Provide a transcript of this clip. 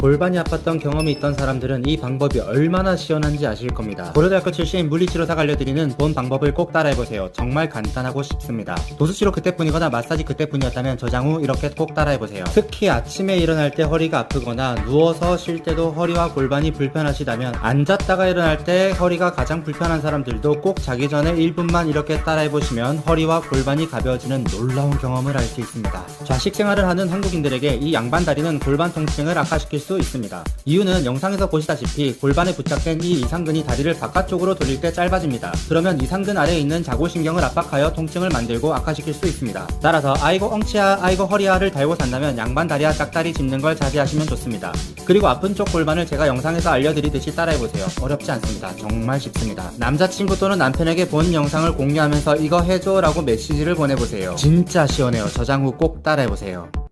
골반이 아팠던 경험이 있던 사람들은 이 방법이 얼마나 시원한지 아실 겁니다. 고려대학교 출신 물리치료사가 알려드리는 본 방법을 꼭 따라해보세요. 정말 간단하고 쉽습니다. 도수치료 그때뿐이거나 마사지 그때뿐이었다면 저장 후 이렇게 꼭 따라해보세요. 특히 아침에 일어날 때 허리가 아프거나 누워서 쉴 때도 허리와 골반이 불편하시다면 앉았다가 일어날 때 허리가 가장 불편한 사람들도 꼭 자기 전에 1분만 이렇게 따라해보시면 허리와 골반이 가벼워지는 놀라운 경험을 할 수 있습니다. 좌식 생활을 하는 한국인들에게 이 양반 다리는 골반 통증을 악화시킬 수 있습니다. 이유는 영상에서 보시다시피 골반에 부착된 이 이상근이 다리를 바깥쪽으로 돌릴 때 짧아집니다. 그러면 이상근 아래에 있는 자골신경을 압박하여 통증을 만들고 악화시킬 수 있습니다. 따라서 아이고 엉치야 아이고 허리야를 달고 산다면 양반 다리와 짝다리 짚는 걸 자제하시면 좋습니다. 그리고 아픈 쪽 골반을 제가 영상에서 알려드리듯이 따라해보세요. 어렵지 않습니다. 정말 쉽습니다. 남자친구 또는 남편에게 본 영상을 공유하면서 이거 해줘 라고 메시지를 보내보세요. 진짜 시원해요. 저장 후 꼭 따라해보세요.